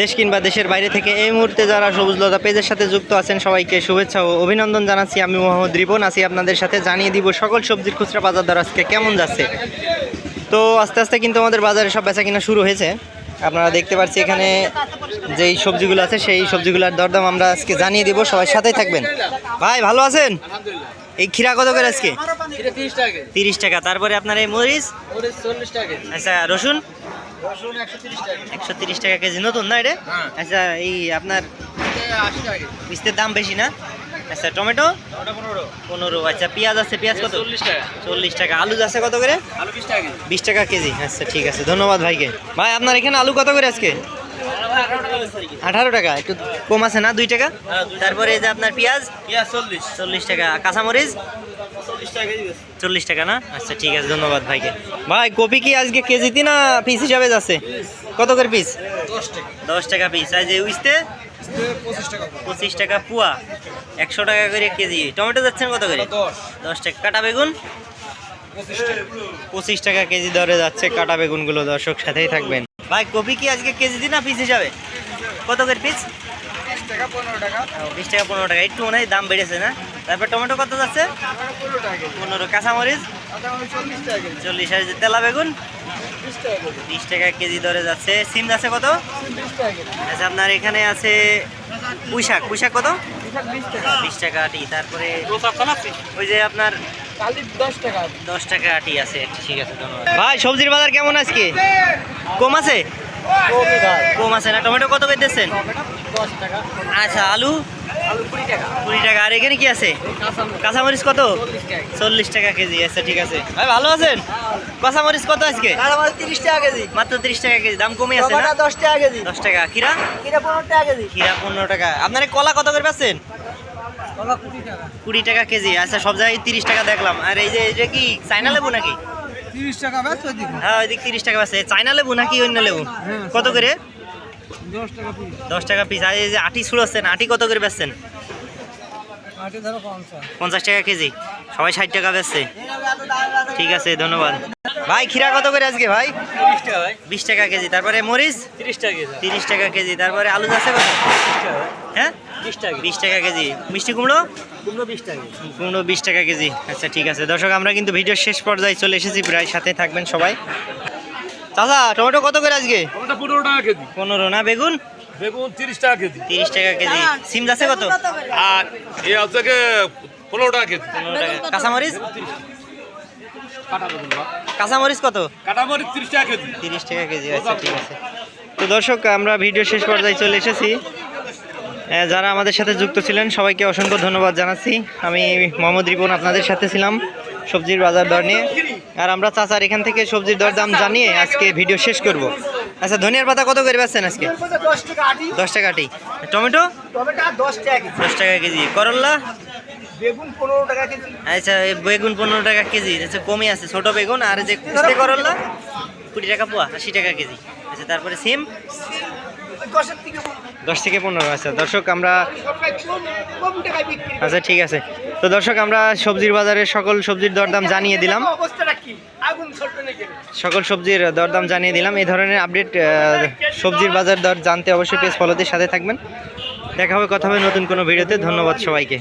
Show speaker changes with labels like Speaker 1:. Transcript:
Speaker 1: দেশ কিংবা দেশের বাইরে থেকে এই মুহূর্তে যারা সবুজ লতা পেজের সাথে যুক্ত আছেন সবাইকে শুভেচ্ছা ও অভিনন্দন জানাচ্ছি। আমি মোহাম্মদ রিপন আছি আপনাদের সাথে। জানিয়ে দিব সকল সবজির খুচরা বাজার দর আজকে কেমন যাচ্ছে। তো আস্তে আস্তে কিন্তু আমাদের বাজারে সব বেচা কিনা শুরু হয়েছে। আপনারা দেখতে পাচ্ছি এখানে যেই সবজিগুলো আছে সেই সবজিগুলোর দরদাম আমরা আজকে জানিয়ে দিব। সবাই সাথেই থাকবেন। ভাই ভালো আছেন? এই খিরা কত করে আজকে?
Speaker 2: তিরিশ টাকা।
Speaker 1: তারপরে আপনার এই মরিচ?
Speaker 2: টাকা।
Speaker 1: আচ্ছা রসুন?
Speaker 2: একশো তিরিশ টাকা
Speaker 1: কেজি। নতুন না এটা?
Speaker 2: হ্যাঁ।
Speaker 1: আচ্ছা এই আপনার মিষ্টির দাম বেশি না? আচ্ছা টমেটো?
Speaker 2: পনেরো।
Speaker 1: আচ্ছা পেঁয়াজ আছে পেঁয়াজ কত?
Speaker 2: চল্লিশ টাকা।
Speaker 1: আলু আছে কত করে?
Speaker 2: বিশ টাকা
Speaker 1: কেজি। আচ্ছা ঠিক আছে। ধন্যবাদ ভাইকে। ভাই আপনার এখানে আলু কত করে আজকে?
Speaker 2: আঠারো টাকা
Speaker 1: একটু কম আছে না? দুই টাকা?
Speaker 2: হ্যাঁ।
Speaker 1: তারপরে এই যে আপনার পেঁয়াজ?
Speaker 2: পেঁয়াজ চল্লিশ।
Speaker 1: চল্লিশ টাকা। কাঁচামরিচ?
Speaker 2: চল্লিশ টাকা
Speaker 1: না? আচ্ছা ঠিক আছে ধন্যবাদ ভাইকে। ভাই কপি কি আজকে কেজিতে না পিস হিসাবে যাচ্ছে? কত করে পিস?
Speaker 2: দশ টাকা।
Speaker 1: পিস। আর যে উইস্তে?
Speaker 2: পঁচিশ টাকা
Speaker 1: পুয়া। একশো টাকা করে কেজি। টমেটো যাচ্ছেন কত করে?
Speaker 2: দশ।
Speaker 1: টাকা। কাটা বেগুন?
Speaker 2: পঁচিশ টাকা।
Speaker 1: পঁচিশ টাকা কেজি দরে যাচ্ছে কাটা বেগুনগুলো। দর্শক সাথেই থাকবেন। ভাই কপি কি আজকে কেজি দিন না পিস হিসাবে? কত করে পিস
Speaker 2: বিশ টাকা পনেরো টাকা।
Speaker 1: একটু মনে হয় দাম বেড়েছে না? তারপর টমেটো কত যাচ্ছে?
Speaker 2: পনেরো
Speaker 1: পনেরো কাঁচামরিচ?
Speaker 2: চল্লিশ টাকা কেজি।
Speaker 1: আর তেলা বেগুন?
Speaker 2: বিশ টাকা কেজি।
Speaker 1: বিশ টাকা কেজি দরে যাচ্ছে। সিম যাচ্ছে কত? আচ্ছা আপনার এখানে আছে পুঁইশাক। পুঁইশাক কত?
Speaker 2: বিশ টাকা।
Speaker 1: আটি। তারপরে ওই যে আপনার
Speaker 2: দশ টাকা
Speaker 1: দশ টাকা আটি আছে। ঠিক আছে ধন্যবাদ। ভাই সবজির বাজার কেমন আজকে? কম আছে? কম আছে না টমেটো কত দিচ্ছেন আচ্ছা আলু?
Speaker 2: কুড়ি টাকা।
Speaker 1: আর এখানে কি আছে?
Speaker 2: কাঁচামরিচ
Speaker 1: কত?
Speaker 2: চল্লিশ টাকা
Speaker 1: কেজি আচ্ছা ঠিক আছে। ভাই, ভালো আছেন? কাঁচামরিচ কত আজকে?
Speaker 2: তিরিশ টাকা কেজি
Speaker 1: মাত্র তিরিশ টাকা কেজি, দাম কমে আছে না?
Speaker 2: দশ টাকা। কেজি
Speaker 1: দশ টাকা খিরা
Speaker 2: কিনা পনেরো টাকা। কেজি
Speaker 1: খিরা পনেরো টাকা আপনার কলা কত করে পাচ্ছেন?
Speaker 2: কুড়ি টাকা
Speaker 1: কুড়ি টাকা কেজি আচ্ছা সব জায়গায় তিরিশ টাকা দেখলাম। আর এই যে এটা কি চাইনা লেবু নাকি?
Speaker 2: তিরিশ টাকা ব্যাস ওইদিকে
Speaker 1: হ্যাঁ ওইদিক তিরিশ টাকা আছে চাইনা লেবু নাকি অন্য লেবু?
Speaker 2: হ্যাঁ,
Speaker 1: কত করে?
Speaker 2: দশ টাকা পিস
Speaker 1: দশ টাকা পিস আর এই যে আটি ছুড়াচ্ছেন আটি কত করে বেচছেন?
Speaker 2: আটে ধরো পঞ্চাশ।
Speaker 1: পঞ্চাশ টাকা কেজি। সবাই ষাট টাকা বেচছে। ঠিক আছে ধন্যবাদ। ভাই খিরা কত করে আজকে ভাই?
Speaker 2: তিরিশ টাকা ভাই।
Speaker 1: বিশ টাকা কেজি। তারপরে মরিচ?
Speaker 2: তিরিশ টাকা কেজি।
Speaker 1: তিরিশ টাকা কেজি। তারপরে আলু যাচ্ছে কত? হ্যাঁ?
Speaker 2: বিশ টাকা
Speaker 1: কেজি। মিষ্টি কুমড়ো?
Speaker 2: কুমড়ো বিশ টাকা
Speaker 1: কুমড়ো বিশ টাকা কেজি। আচ্ছা ঠিক আছে। দর্শক আমরা কিন্তু ভিডিওর শেষ পর্যায়ে চলে এসেছি। প্রায় সাথে থাকবেন সবাই। চাচা টমেটো কত করে আজকে?
Speaker 3: ওটা পনেরো টাকা কেজি।
Speaker 1: পনেরো না বেগুন?
Speaker 3: বেগুন তিরিশ টাকা কেজি।
Speaker 1: তিরিশ টাকা কেজি। সিম যাচ্ছে কত?
Speaker 3: আর এ হচ্ছে পনেরো টাকা কেজি।
Speaker 1: পনেরো টাকা। কাঁচামরিচ। কাঁচামরিচ কত?
Speaker 3: কাটামরিচ তিরিশ টাকা কেজি।
Speaker 1: তিরিশ টাকা কেজি আচ্ছা ঠিক আছে। তো দর্শক আমরা ভিডিও শেষ পর্যায়ে চলে এসেছি। যারা আমাদের সাথে যুক্ত ছিলেন, সবাইকে অসংখ্য ধন্যবাদ জানাচ্ছি। আমি মোহাম্মদ রিপন আপনাদের সাথে ছিলাম সবজির বাজার দর নিয়ে। আর আমরা চাচার এখান থেকে সবজির দর দাম জানিয়ে আজকে ভিডিও শেষ করব। আচ্ছা ধনিয়ার পাতা কত করে পাচ্ছেন আজকে?
Speaker 2: দশ টাকা আটি।
Speaker 1: টমেটো?
Speaker 2: দশ টাকা কেজি।
Speaker 1: করল্লা আচ্ছা বেগুন পনেরো টাকা কেজি। আচ্ছা কমে আছে, ছোট বেগুন আর যে করল্লা কুড়ি টাকা পোয়া, আশি টাকা কেজি। আচ্ছা তারপরে সিম? দশ থেকে পনেরো আচ্ছা। দর্শক, আমরা। আচ্ছা ঠিক আছে। তো দর্শক, আমরা সবজির বাজারে সকল সবজির দরদাম জানিয়ে দিলাম। সকল সবজির দরদাম জানিয়ে দিলাম। এই ধরনের আপডেট সবজির বাজার দর জানতে অবশ্যই পেজ ফলোদের সাথে থাকবেন। দেখা হবে, কথা হবে নতুন কোনো ভিডিওতে। ধন্যবাদ সবাইকে।